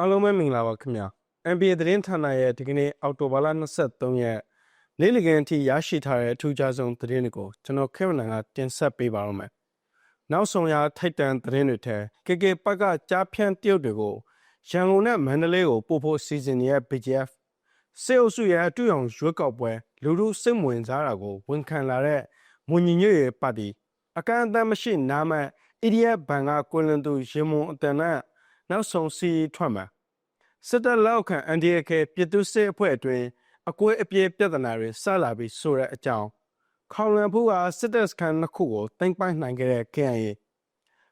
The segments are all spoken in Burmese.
အားလုံးပဲမင်္ဂလာပါခင်ဗျာ NBA သတင်းဌာနရဲ့ဒီကနေ့အောက်တိုဘာလ23ရက်နေ့လည်ခင်းအထိရရှိထားတဲ့အထူးခြားဆုံးသတင်းတွေကိုကျွန်တော်ခေဗနန်ကတင်ဆက်ပေးပါရမယ်နောက်ဆုံးရထိုက်တန်သတင်းတွေထဲကေကေပတ်ကကြားဖြန့်တရုတ်တွေကိုရန်ကုန်နဲ့မန္တလေးကိုပို့ဖို့စီစဉ်နေတဲ့ BGF စေအုပ်စုရဲ့အတူအောင်ရွေးကောက်ပွဲလူလူစိတ်ဝင်စားတာကိုဝန်ခံလာတဲ့မွန်ညီညွတ်ရေးပါတီအကန့်အသတ်မရှိနာမန် EDF ဘန်ကကွန်လန်သူရေမွန်အတန်နဲ့ နောက်ဆုံးစီးထွက်မှာစစ်တပ်လောက်ခံ NDK ပြည်သူစစ်အဖွဲ့အတွင်းအကွဲအပြေပြဿနာတွေစလာပြီးဆိုတဲ့အကြောင်းခေါလန်ဖူးကစစ်တပ်စခန်းနှစ်ခုကိုတင်ပိုင်နိုင်ခဲ့တဲ့ KIA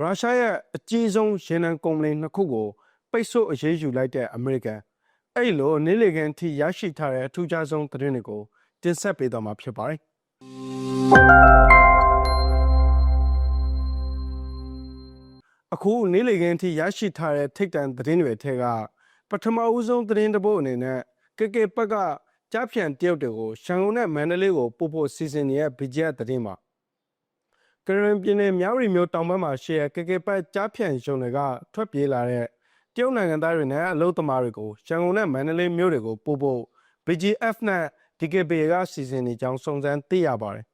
ရုရှားရဲ့အကြီးဆုံးရေနံကုမ္ပဏီနှစ်ခုကိုပိတ်ဆို့အရေးယူလိုက်တဲ့အမေရိကန်အဲ့လိုနေ့လည်ခင်းထိရရှိထားတဲ့အထူးခြားဆုံးသတင်းတွေကိုတင်ဆက်ပေးသွားမှာဖြစ်ပါတယ် အခုနေ့လည်ခင်းအထိရရှိထားတဲ့ထိတ်တန့်သတင်းတွေထဲကပထမဦးဆုံးသတင်းတစ်ပုဒ်အနေနဲ့ကေကေပက်ကကြားဖြန့်တရုတ်တွေကိုရှန်ကုန်နဲ့မန္တလေးကိုပို့ဖို့စီစဉ်နေတဲ့ BGF သတင်းပါကရင်ပြည်နယ်မြောက်ရီမြို့တောင်ဘက်မှာရှိတဲ့ကေကေပတ်ကြားဖြန့်ရုံတွေကထွက်ပြေးလာတဲ့တရုတ်နိုင်ငံသားတွေနဲ့အလုပ်သမားတွေကိုရှန်ကုန်နဲ့မန္တလေးမြို့တွေကိုပို့ဖို့ BGF နဲ့ DKB ကစီစဉ်နေကြောင်းစုံစမ်းသိရပါတယ်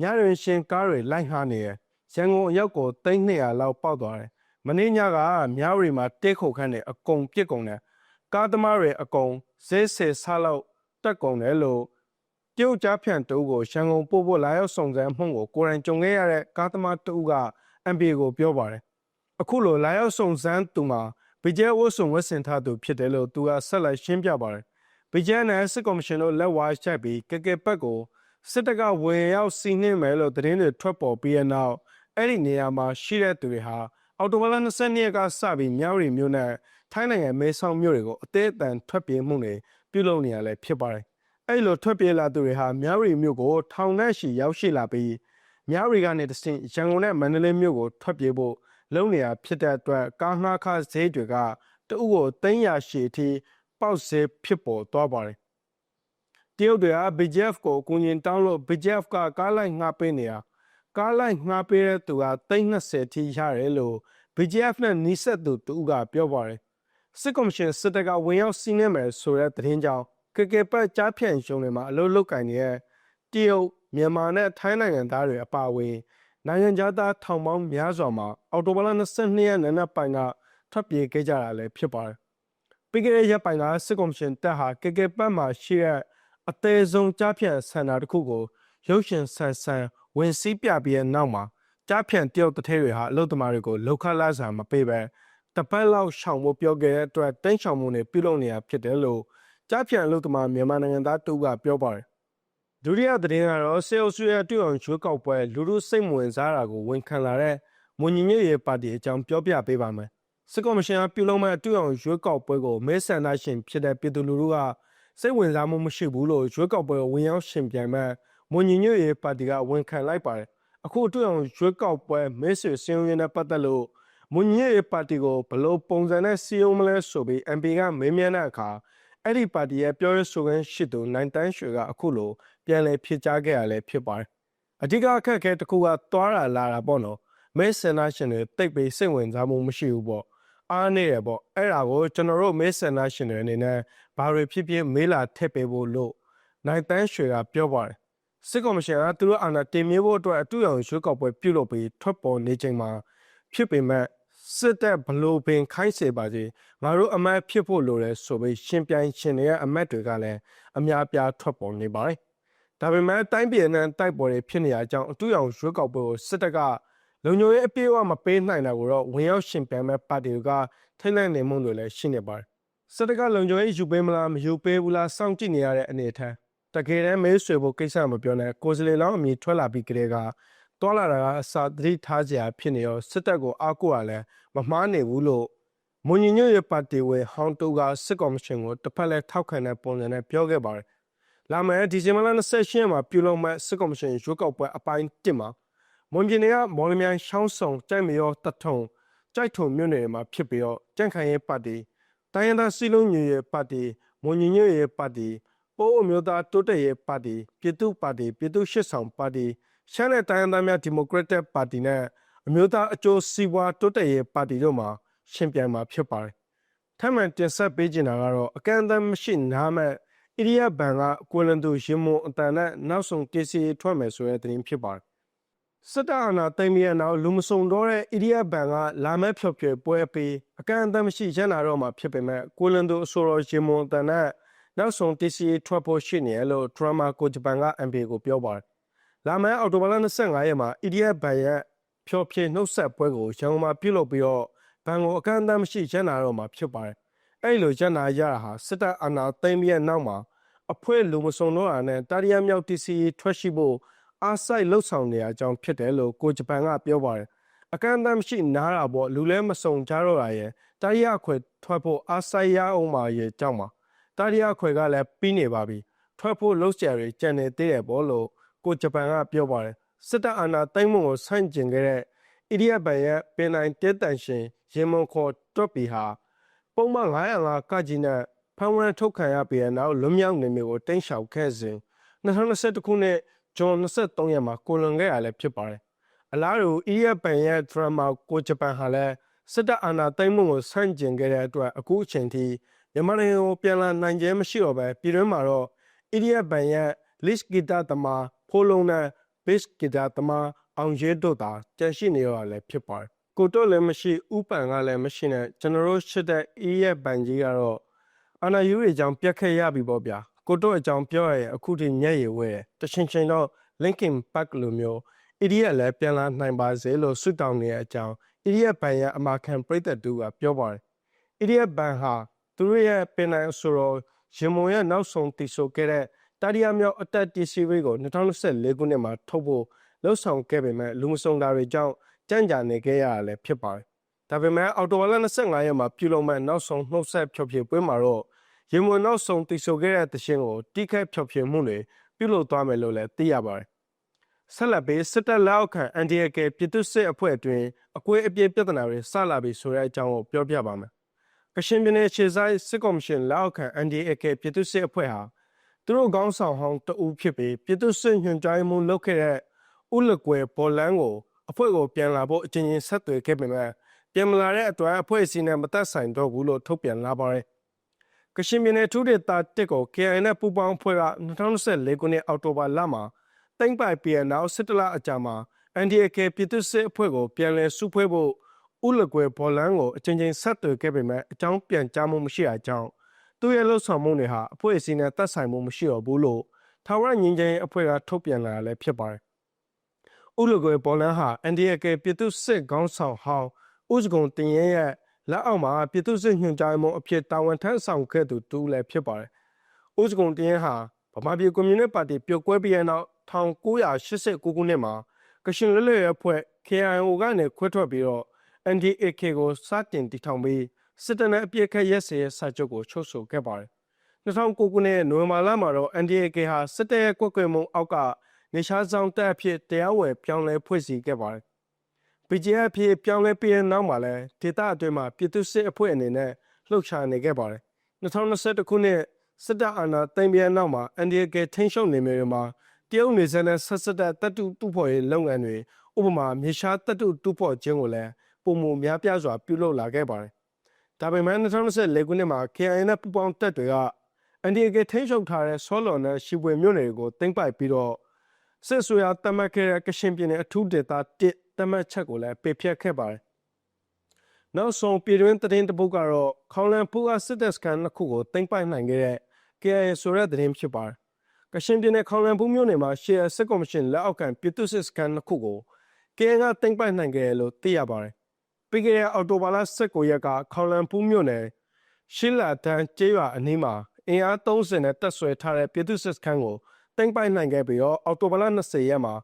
ညတွင်ရှင်ကားတွေလိုက်ဟာနေရရန်ကုန်အရောက်ကို300လောက်ပေါက်သွားတယ် မင်းညကမြောက်ရီမှာတိတ်ခုတ်ခန်းနေအကုန်ပြစ်ကုန်တယ်ကားသမားတွေအကုန်ဈေးဆယ်ဆလောက်တက်ကုန်တယ်လို့တရုတ်ကြားဖြန့်တူကိုရှန်ကုန်ပို့ဖို့လာရောက်စုံစမ်းမှုကိုကိုယ်တိုင်ကြုံခဲ့ရတဲ့ကားသမားတူက MPA ကိုပြောပါတယ်အခုလိုလာရောက်စုံစမ်းသူမှာဗီဂျဲဝတ်စုံဝတ်ဆင်ထားသူဖြစ်တယ်လို့သူကဆက်လက်ရှင်းပြပါတယ်ဗီဂျဲနဲ့စစ်ကော်မရှင်တို့လက်ဝါးချိုက်ပြီးကကဲပက်ကိုစစ်တပ်ကဝင်ရောက်စီးနှင်းမယ်လို့သတင်းတွေထွက်ပေါ်ပြီးတဲ့နောက်အဲ့ဒီနေရာမှာရှိတဲ့သူတွေဟာ အော်တိုဘာလ22ရက်ကစပြီးမြောက်ရီမြို့နဲ့ထိုင်းနိုင်ငံမဲဆောက်မြို့တွေကိုအသေးအတန်ထွက်ပြေးမှုတွေပြုလုပ်နေရလဲဖြစ်ပါတယ်။အဲ့လိုထွက်ပြေးလာသူတွေဟာမြောက်ရီမြို့ကိုထောင်နဲ့ရှိရောက်ရှိလာပြီးမြောက်ရီကနေတဆင့်ရန်ကုန်နဲ့မန္တလေးမြို့ကိုထွက်ပြေးဖို့လုံနေရဖြစ်တဲ့အတွက်ကားငှားခဈေးတွေကတအုပ်ကို300ရှီအထိပေါက်ဈေးဖြစ်ပေါ်သွားပါတယ်။တရုတ်တွေက BGF ကိုအကူအညီတောင်းလို့ BGF ကကားလိုက်ငှားပေးနေတာ ကားလိုက်ငှားပေးတဲ့သူက320ထိရတယ်လို့ BGF နဲ့နီးစပ်သူတူကပြောပါတယ်စစ်ကော်မရှင်စစ်တပ်ကဝင်ရောက်စီးနှင်းမယ်ဆိုတဲ့သတင်းကြောင့်ကကေပတ်ကြားဖြန့်ရုံတွေမှာအလုပ်လုပ်ကင်နေတဲ့တရုတ်မြန်မာနဲ့ထိုင်းနိုင်ငံသားတွေအပါအဝင်နိုင်ငံသားထောင်ပေါင်းများစွာမှာအော်တိုဘာလ22ရက်နေ့နက်ပိုင်းကထွက်ပြေးခဲ့ကြတာလည်းဖြစ်ပါတယ်ပြီးခဲ့တဲ့ရက်ပိုင်းကစစ်ကော်မရှင်တပ်ဟာကကေပတ်မှာရှိတဲ့အသေးဆုံးကြားဖြန့်စင်တာတစ်ခုကိုရုပ်ရှင်ဆန်ဆန် ဝင်စည်းပြပြီးတဲ့နောက်မှာကြားဖြန့်တရုတ်တထဲတွေဟာအလုတ်သမားတွေကိုလောက်ခလာစာမပေးပဲတပတ်လောက်ရှောင်ဖို့ပြောခဲ့တဲ့အတွက်တင်းရှောင်မှုတွေပြုလုပ်နေရဖြစ်တယ်လို့ကြားဖြန့်အလုတ်သမားမြန်မာနိုင်ငံသားတူကပြောပါတယ်ဒုတိယသတင်းကတော့စေအုပ်စုရဲ့တွေ့အောင်ရွေးကောက်ပွဲလူလူစိတ်ဝင်စားတာကိုဝန်ခံလာတဲ့မွန်ညီညွတ်ရေးပါတီအကြောင်းပြောပြပေးပါမယ်စစ်ကော်မရှင်ကပြုလုပ်မဲ့တွေ့အောင်ရွေးကောက်ပွဲကိုမဲဆန္ဒရှင်ဖြစ်တဲ့ပြည်သူလူထုကစိတ်ဝင်စားမှုမရှိဘူးလို့ရွေးကောက်ပွဲဝင်ရောက်ရှင်ပြိုင်မဲ့ မွန်ညီညွတ်ရေးပါတီကဝန်ခံလိုက်ပါတယ်အခုတွေ့အောင်ရွေးကောက်ပွဲမဲဆွေစင်းရင်းနဲ့ပတ်သက်လို့မွန်ညေပါတီကိုဘလို့ပုံစံနဲ့စီယုံမလဲဆိုပြီး MP ကမေးမြန်းတဲ့အခါအဲ့ဒီပါတီရဲ့ပြောရေးဆိုခွင့်ရှိသူနိုင်တန်းရွှေကအခုလိုပြန်လည်ဖြစ်ကြားခဲ့ရလဲဖြစ်ပါတယ်အဓိကအခက်အခဲတစ်ခုကသွားတာလာတာပေါ့နော်မဲဆန္ဒရှင်တွေတိတ်ပြီးစိတ်ဝင်စားမှုမရှိဘူးပေါ့အားနေရပေါ့အဲ့ဒါကိုကျွန်တော်တို့မဲဆန္ဒရှင်တွေအနေနဲ့ဘာတွေဖြစ်ဖြစ်မေးလာထည့်ပေးဖို့လို့နိုင်တန်းရွှေကပြောပါတယ် စစ်ကော်မရှင်ကသူတို့အာဏာတင်မြှေဖို့အတွက်အတူရောင်ရွေးကောက်ပွဲပြုလုပ်ပြီးထွက်ပေါ်နေချိန်မှာဖြစ်ပေမဲ့စစ်တပ်ဘလို့ပင်ခိုင်းစေပါစေငါတို့အမတ်ဖြစ်ဖို့လိုတယ်ဆိုပြီးရှင်ပြိုင်ရှင်တွေရဲ့အမတ်တွေကလည်းအများပြားထွက်ပေါ်နေပါတယ်။ဒါပေမဲ့တိုင်းပြည်နဲ့တိုက်ပွဲတွေဖြစ်နေရကြောင်းအတူရောင်ရွေးကောက်ပွဲကိုစစ်တပ်ကလုံခြုံရေးအပြည့်အဝမပေးနိုင်တာကိုတော့ဝင်ရောက်ရှင်ပြိုင်မဲ့ပါတီတွေကထိတ်လန့်နေမှုတွေလည်းရှိနေပါတယ်။စစ်တပ်ကလုံခြုံရေးယူပေးမလားမယူပေးဘူးလားစောင့်ကြည့်နေရတဲ့အနေအထား တကယ်တမ်းမဲဆွေဖို့ကိစ္စမပြောနဲ့ကိုယ်စလေလောင်းအမည်ထွက်လာပြီးကလေးကတွာလာတာကအစာသတိထားစရာဖြစ်နေရောစစ်တပ်ကိုအားကိုးရလဲမမှားနေဘူးလို့မွန်ညညွရဲ့ပါတီဝင်ဟောင်းတူကစစ်ကော်မရှင်ကိုတစ်ဖက်လဲထောက်ခံတဲ့ပုံစံနဲ့ပြောခဲ့ပါတယ်။လာမယ့်ဒီဇင်ဘာလ28ရက်မှာပြုလုပ်မဲ့စစ်ကော်မရှင်ရွေးကောက်ပွဲအပိုင်း1မှာမွန်ပြည်နယ်ကမော်လမြိုင်ရှောင်းဆောင်ကြိုက်မရောတထုံကြိုက်ထုံမြို့နယ်မှာဖြစ်ပြီးတော့ကြန့်ခိုင်ရေးပါတီတိုင်းရင်းသားစီလုံးညွရဲ့ပါတီမွန်ညညွရဲ့ပါတီ ပိုးအမျိုးသားတိုးတက်ရေးပါတီပြည်သူ့ပါတီပြည်သူ့ရှစ်ဆောင်ပါတီရှမ်းနယ်တိုင်းရင်းသားများဒီမိုကရက်တစ်ပါတီနဲ့အမျိုးသားအကျိုးစီးပွားတိုးတက်ရေးပါတီတို့မှာရှင်ပြိုင်မှာဖြစ်ပါတယ်ထပ်မံတင်ဆက်ပေးချင်တာကတော့အကန့်အသတ်မရှိနားမဲ့အိရိယဘန်ကကွယ်လန်သူရင်မွန်အတန်နဲ့နောက်ဆုံးတည်စီထွက်မယ်ဆိုတဲ့သတင်းဖြစ်ပါတယ်စစ်တပ်အာဏာသိမ်းပြီးတဲ့နောက်လူမစုံတော့တဲ့အိရိယဘန်ကလာမဲ့ဖြော်ဖြေပွဲပေးအကန့်အသတ်မရှိရန်လာတော့မှာဖြစ်ပေမဲ့ကွယ်လန်သူအဆိုတော်ရင်မွန်အတန်နဲ့ နောက်ဆုံးတည်စီထွက်ဖို့ရှိနေတယ်လို့ဒရမာကိုဂျပန်က MPA ကိုပြောပါတယ်လာမယ့်အောက်တိုဘာလ25ရက်မှာအိရိယဘန်ရဲ့ဖြော်ဖြေနှုတ်ဆက်ပွဲကိုရန်ကုန်မှာပြုလုပ်ပြီးတော့ဘန်ကိုအကန့်အသတ်မရှိရန်လာတော့မှာဖြစ်ပါတယ်အဲ့လိုရန်နာရတာဟာစစ်တပ်အာဏာသိမ်းပြီးတဲ့နောက်မှာအဖွဲ့လူမစုံတော့တာနဲ့တာရီယာမြောက် TCE ထွက်ရှိဖို့အားစိုက်လှုပ်ဆောင်နေရကြောင်းဖြစ်တယ်လို့ကိုဂျပန်ကပြောပါတယ်အကန့်အသတ်မရှိနားတာပေါ့လူလဲမစုံကြတော့တာရဲ့တာရီယာခွဲထွက်ဖို့အားစိုက်ရအောင်ပါရဲ့ကြောင်းပါ တာရီယာခွဲကလည်းပြီးနေပါပြီထွက်ဖို့လှုပ်ရှားတွေကြံနေသေးတယ်ပေါ့လို့ကိုဂျပန်ကပြောပါတယ်စစ်တပ်အာဏာသိမ်းမှုကိုဆန့်ကျင်ခဲ့တဲ့အိရိယဘန်ရဲ့ပင်နိုင်တဲတန်ရှင်ရင်မွန်ခေါ်တွတ်ပီဟာပုံမှန်905ကကြီးနဲ့ဖမ်းဝရမ်းထုတ်ခံရပြီးတဲ့နောက်လွတ်မြောက်နေမျိုးကိုတင်းရှောက်ခဲ့စဉ်2021ခုနှစ်ဇွန်23ရက်မှာကိုလွန်ခဲ့ရလည်းဖြစ်ပါတယ်။အလားတူ EFN ရဲ့ drama ကိုဂျပန်ဟာလည်းစစ်တပ်အာဏာသိမ်းမှုကိုဆန့်ကျင်ခဲ့တဲ့အတွက်အခုအချိန်ထိ မြန်မာနိုင်ငံကိုပြန်လာနိုင်ခြင်းမရှိတော့ပဲပြည်တွင်းမှာတော့ EFN ရဲ့ list guitar သမားဖိုးလုံးနဲ့ bass guitar သမားအောင်ရဲတို့သာကြန့်ရှိနေရတာလည်းဖြစ်ပါတယ်။ကိုတော့လည်းမရှိဥပန်ကလည်းမရှိနဲ့ကျွန်တော်တို့ရှစ်တဲ့အေးရဲ့ပန်ကြီးကတော့အာနာယူအကြောင်းပြတ်ခဲ့ရပြီပေါ့ဗျာကိုတော့အကြောင်းပြောရရင်အခုထိညက်ရည်ဝဲတယ်တချင်းချင်းတော့ linkin park လိုမျိုး idiot လည်းပြန်လာနိုင်ပါစေလို့ဆုတောင်းနေတဲ့အကြောင်း idiot ဘန်ရဲ့အမာခံပြိသက်တူကပြောပါတယ် idiot ဘန်ဟာ သူတို့ရဲ့ပင်နိုင်ဆိုတော့ရင်မုံရဲ့နောက်ဆုံးတည်ဆိုခဲ့တဲ့တာရီယာမြောက်အတက်တီစီရီကို2024ခုနှစ်မှာထုတ်ဖို့လှုပ်ဆောင်ခဲ့ပေမဲ့လူမစုံတာတွေကြောင့်ကြံ့ကြာနေခဲ့ရတာလည်းဖြစ်ပါတယ်။ဒါပေမဲ့အော်တိုဝါလ25ရက်မှာပြုလုပ်မဲ့နောက်ဆုံးနှုတ်ဆက်ဖြောပြပွဲမှာတော့ရေမွန်နောက်ဆုံးတည်ဆိုခဲ့တဲ့တခြင်းကိုတိခတ်ဖြောပြမှုတွေပြုလုပ်သွားမယ်လို့လည်းသိရပါတယ်။ဆက်လက်ပြီးစစ်တပ်လက်အောက်ခံအန်ဒီယကယ်ပြည်သူ့စစ်အဖွဲ့အတွင်းအကွေးအပြည့်ပြဿနာတွေစလာပြီဆိုတဲ့အကြောင်းကိုပြောပြပါမယ်။ ကရှင်ပြည်နယ်ခြေဆိုင်စစ်ကော်မရှင်လက်အောက်ခံအန်ဒီယကယ်ပြည်သူ့စစ်အဖွဲ့ဟာသူတို့ခေါင်းဆောင်ဟောင်းတဦးဖြစ်ပြီးပြည်သူ့စစ်ညွှန်ကြားမှုလုပ်ခဲ့တဲ့ဥလကွယ်ဘော်လန်းကိုအဖွဲ့ကိုပြန်လာဖို့အချင်းချင်းဆက်သွယ်ခဲ့ပေမဲ့ပြန်မလာတဲ့အတွက်အဖွဲ့အစည်းနဲ့မသက်ဆိုင်တော့ဘူးလို့ထုတ်ပြန်လာပါတယ်။ကရှင်ပြည်နယ်ထူးဒေသတစ်ကို KI နဲ့ပူးပေါင်းအဖွဲ့က2024ခုနှစ်အောက်တိုဘာလမှာတိမ့်ပိုက်ပြည်နောက်စစ်တလအကြာမှာ NDK ပြည်သူ့စစ်အဖွဲ့ကိုပြန်လည်စုဖွဲ့ဖို့ ဥလကွယ်ဘော်လန်းကိုအချင်းချင်းဆက်သွယ်ခဲ့ပေမဲ့အကြောင်းပြန်ကြားမှုမရှိတာကြောင့်သူ့ရဲ့လှုပ်ဆောင်မှုတွေဟာအဖွဲ့အစည်းနဲ့သက်ဆိုင်မှုမရှိတော့ဘူးလို့ထာဝရငြိမ်းချမ်းရေးအဖွဲ့ကထုတ်ပြန်လာတာလည်းဖြစ်ပါတယ်။ဥလကွယ်ဘော်လန်းဟာ NDK ပြည်သူ့စစ်ခေါင်းဆောင်ဟောင်းဥစကုံတင်ရဲရဲ့လက်အောက်မှာပြည်သူ့စစ်ညွှန်ကြားမှုအဖြစ်တာဝန်ထမ်းဆောင်ခဲ့သူတူလည်းဖြစ်ပါတယ်။ဥစကုံတင်ရဲဟာဗမာပြည်ကွန်မြူနစ်ပါတီပြုတ်ကွဲပြီးတဲ့နောက်1989ခုနှစ်မှာကရှင်လွတ်လပ်ရေးအဖွဲ့ KIO ကနေခွဲထွက်ပြီးတော့ NDAK ကိုစတင်တည်ထောင်ပြီးစစ်တပ်နဲ့အပြစ်ခတ်ရက်စဲရဲ့စာချုပ်ကိုချုပ်ဆိုခဲ့ပါတယ်။2009ခုနှစ်နိုဝင်ဘာလမှာတော့ NDAK ဟာစစ်တပ်ရဲ့ကွက်ကွယ်မှုအောက်ကနေရှားဆောင်တပ်အဖြစ်တရားဝင်ပြောင်းလဲဖွဲ့စည်းခဲ့ပါတယ်။ BGF ဖြစ်ပြောင်းလဲပြီးတဲ့နောက်မှာလည်းဒေသအတွင်းမှာပြည်သူ့စစ်အဖွဲ့အနေနဲ့လှုပ်ရှားနေခဲ့ပါတယ်။2021ခုနှစ်စစ်တပ်အာဏာသိမ်းပြီးတဲ့နောက်မှာ NDAK ထိန်းချုပ်နေမျိုးမှာတရုတ်နေဆက်နဲ့ဆက်ဆက်တဲ့တပ်တုတူဖို့ရေးလုပ်ငန်းတွေဥပမာမြေရှားတပ်တုတူဖို့ခြင်းကိုလည်း ပုံမများပြားစွာပြုလုပ်လာခဲ့ပါတယ်။ဒါပေမဲ့2024ခုနှစ်မှာ KIA နဲ့ပူးပေါင်းတပ်တွေက NDAK ထိန်းချုပ်ထားတဲ့ဆောလော်နဲ့ရှီပွေမြို့နယ်တွေကိုတင်ပိုက်ပြီးတော့စစ်ဆိုရတတ်မှတ်ခဲ့တဲ့ကရှင်ပြည်နယ်အထူးဒေသတစ်တတ်မှတ်ချက်ကိုလည်းပယ်ဖျက်ခဲ့ပါတယ်။နောက်ဆုံးပြည်တွင်းသတင်းတပုတ်ကတော့ခေါလန်ဖူကစစ်တပ်စကန်နှစ်ခုကိုတင်ပိုက်နိုင်ခဲ့တဲ့ KIA ဆိုတဲ့သတင်းဖြစ်ပါတယ်။ကရှင်ပြည်နယ်ခေါလန်ဖူမြို့နယ်မှာရှေ့စစ်ကော်မရှင်လက်အောက်ခံပြည်သူ့စစ်စကန်နှစ်ခုကို KIA ကတင်ပိုက်နိုင်ခဲ့တယ်လို့သိရပါတယ်။ ပြီးခဲ့တဲ့အော်တိုဘာလ19ရက်ကခေါလန်ဖူမြို့နယ်ရှီလာတန်ကျေးရွာအနီးမှာအင်အား30နဲ့တက်ဆွဲထားတဲ့ပြည်သူ့စစ်စခန်းကိုတင်ပိုက်နိုင်ခဲ့ပြီးတော့အော်တိုဘာလ20ရက်မှာ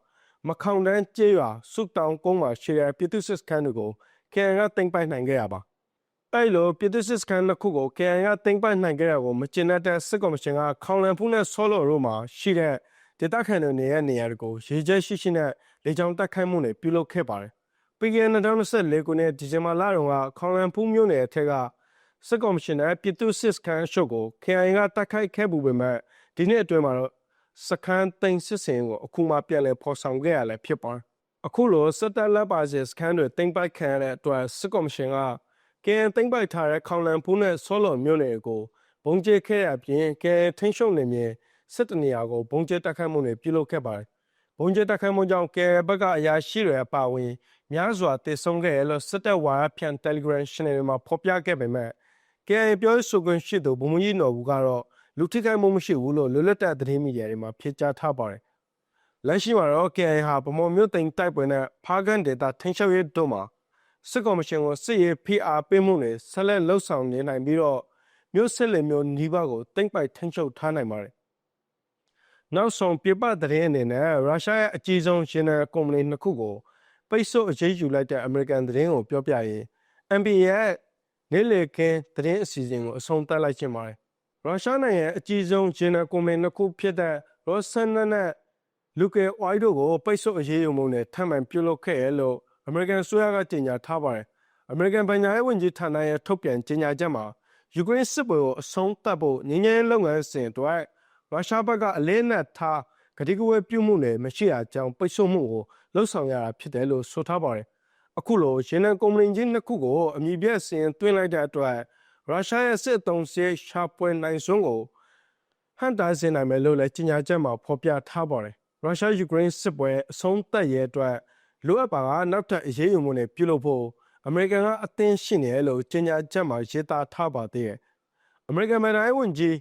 မခေါင်တန်းကျေးရွာစုတောင်ကုန်းမှာရှေ့ရပြည်သူ့စစ်စခန်းတွေကို KIA ကတင်ပိုက်နိုင်ခဲ့ရပါအဲ့လိုပြည်သူ့စစ်စခန်းတစ်ခုကို KIA ကတင်ပိုက်နိုင်ခဲ့တာကိုမကျင်တဲ့စစ်ကော်မရှင်ကခေါင်လန်ဖူးနဲ့ဆောလော်တို့မှာရှိတဲ့ဒေသခံတွေနေရနေရာတွေကိုရေကျဲရှိရှိနဲ့လေကြောင်းတိုက်ခိုက်မှုတွေပြုလုပ်ခဲ့ပါတယ် ပြီးခဲ့တဲ့2024ခုနှစ်ဒီဇင်ဘာလတုန်းကခေါင်လန်ဖူးမြို့နယ်အထက်ကစစ်ကော်မရှင်နဲ့ပြည်သူ့စစ်စခန်းရှုပ်ကို KIA ကတိုက်ခိုက်ခဲ့ပူပေမဲ့ဒီနှစ်အတွင်းမှာတော့စခန်းသိမ်းစစ်စင်ကိုအခုမှပြန်လည်ဖော်ဆောင်ခဲ့ရလဲဖြစ်ပါတယ်အခုလိုစစ်တပ်လက်ပါစီစခန်းတွေတင်ပိုက်ခံရတဲ့အတွက်စစ်ကော်မရှင်က KN သိမ့်ပိုက်ထားတဲ့ခေါင်လန်ဖူးနဲ့ဆောလော်မြို့နယ်ကိုဘုံကျဲခဲ့တဲ့အပြင် KN ထိန်းချုပ်နေမြေစစ်တနေရာကိုဘုံကျဲတက်ခတ်မှုတွေပြုလုပ်ခဲ့ပါတယ်။ ဘုံကျဲတက်ခတ်မှုကြောင့် KN ဘက်ကအရာရှိတွေအပါအဝင်များစွာတည်ဆုံခဲ့ရလို့စစ်တပ်ဝါရဖြန့် Telegram Channel တွေမှာဖော်ပြခဲ့ပေမဲ့ KN ပြောရေးဆိုခွင့်ရှိသူဘုံမကြီးနော်ဘူးကတော့လူထိခိုက်မှုမရှိဘူးလို့လွတ်လပ်တဲ့သတင်းမီဒီယာတွေမှာဖြေကြားထားပါတယ်။လက်ရှိမှာတော့ KN ဟာဗမော်မြို့သိမ်းတိုက်ပွဲနဲ့ဖားကန်ဒေတာထိန်းချုပ်ရေးတို့မှာစစ်ကော်မရှင်ကိုစစ်ရေး PR ပေးမှုတွေဆက်လက်လှုပ်ဆောင်နေနိုင်ပြီးတော့မြို့စစ်လေမျိုးနီးပါးကိုတိမ့်ပိုက်ထိန်းချုပ်ထားနိုင်ပါတယ်။ နောက်ဆုံးပြပသတင်းအနေနဲ့ရုရှားရဲ့အကြီးဆုံးရှင်နယ်ကုမ္ပဏီနှစ်ခုကိုပိတ်ဆို့အရေးယူလိုက်တဲ့အမေရိကန်သတင်းကိုပြောပြရင် NBA ရဲ့နေ့လေကင်းသတင်းအစီအစဉ်ကိုအဆုံးသတ်လိုက်ခြင်းပါတယ်။ရုရှားနိုင်ငံရဲ့အကြီးဆုံးရှင်နယ်ကုမ္ပဏီနှစ်ခုဖြစ်တဲ့ Rosanna နဲ့ Luke Oil တို့ကိုပိတ်ဆို့အရေးယူမှုနဲ့ထပ်မံပြုလုပ်ခဲ့ရလို့အမေရိကန်ဆိုရကကြေညာထားပါတယ်။အမေရိကန်ဗန်ညာရေးဝန်ကြီးဌာနရဲ့ထုတ်ပြန်ကြေညာချက်မှာယူကရိန်းစစ်ပွဲကိုအဆုံးသတ်ဖို့ငြင်းငြင်းလုပ်ငန်းစဉ်အတွက် ရုရှားဘက်ကအလေးနက်ထားကတိကဝတ်ပြုမှုနဲ့မရှိတာကြောင့်ပိတ်ဆို့မှုကိုလှုပ်ဆောင်ရတာဖြစ်တယ်လို့ဆိုထားပါတယ်။အခုလိုရေနံကုမ္ပဏီကြီးနှစ်ခုကိုအမည်ပြည့်စင်တွင်းလိုက်တဲ့အတွက်ရုရှားရဲ့စစ်အုံစဲရှာပွေနိုင်စွန်းကိုဟန်တားစင်နိုင်မယ်လို့လည်းကြေညာချက်မှာဖော်ပြထားပါတယ်။ရုရှားယူကရိန်းစစ်ပွဲအဆုံးသတ်ရဲ့အတွက်လိုအပ်ပါကနောက်ထပ်အရေးယူမှုတွေပြုလုပ်ဖို့အမေရိကန်ကအသင်းရှိနေတယ်လို့ကြေညာချက်မှာရေးသားထားပါသေးတယ်။အမေရိကန်ပြည်ထောင်ဝန်ကြီး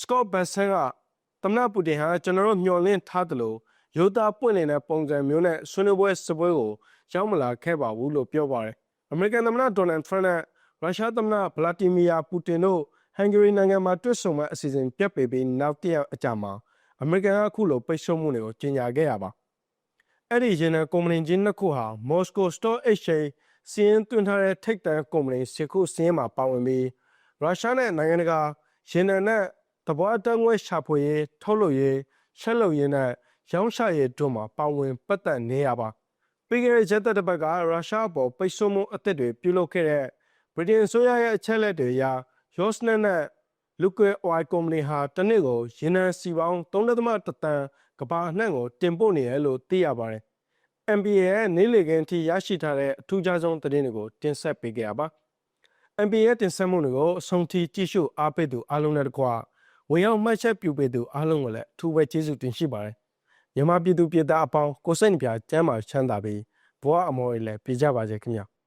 စကော့ဘတ်ဆန်က သမ္မတပူတင်ဟာကျွန်တော်တို့မျှော်လင့်ထားသလိုယူသားပွင့်နေတဲ့ပုံစံမျိုးနဲ့ဆွေးနွေးပွဲစပွဲကိုရောက်မလာခဲ့ပါဘူးလို့ပြောပါတယ်။အမေရိကန်သမ္မတဒေါ်နယ်ထရန့်နဲ့ရုရှားသမ္မတဗလာတီမီယာပူတင်တို့ဟန်ဂေရီနိုင်ငံမှာတွေ့ဆုံမဲ့အစီအစဉ်ပြတ်ပေပြီးနောက်တစ်ရက်အကြာမှာအမေရိကန်ကအခုလိုပိတ်ဆို့မှုတွေကိုကြေညာခဲ့ရပါအဲ့ဒီရင်နံကုမ္ပဏီကြီးနှစ်ခုဟာ Moscow Stock Exchange စီးရင်တွင်ထားတဲ့ထိပ်တန်းကုမ္ပဏီစခုစီးရင်မှာပါဝင်ပြီးရုရှားနဲ့နိုင်ငံတကာရင်နံနဲ့ တဘောအတန်းငွေရှာဖွေရေးထုတ်လုပ်ရေးရှက်လုပ်ရေးနဲ့ရောင်းချရေးတို့မှာပါဝင်ပတ်သက်နေရပါပြီးခဲ့တဲ့ရက်သက်တစ်ပတ်ကရုရှားအပေါ်ပိတ်ဆို့မှုအသစ်တွေပြုလုပ်ခဲ့တဲ့ဗြိတိန်အစိုးရရဲ့အချက်အလက်တွေအရ Rosneft နဲ့ Lukoil Oil Company ဟာတစ်နှစ်ကိုရေနံစီပေါင်း3.1တန်ကဘာနှံ့ကိုတင်ပို့နေတယ်လို့သိရပါတယ်။ MBA ရဲ့နေ့လေကင်းထိရရှိထားတဲ့အထူးခြားဆုံးသတင်းတွေကိုတင်ဆက်ပေးခဲ့ရပါ။ MBA ရဲ့တင်ဆက်မှုတွေကိုအဆုံးထိကြည့်ရှုအားပေးသူအားလုံးနဲ့တကွာ ဝင်ရောက်မှတ်ချက်ပြုပေးသူအားလုံးကိုလည်းအထူးပဲကျေးဇူးတင်ရှိပါတယ်။မြန်မာပြည်သူပြည်သားအပေါင်းကိုစိတ်နှပြကျမ်းမာချမ်းသာပြီးဘဝအမော်တွေလည်းပြကြပါစေခင်ဗျာ။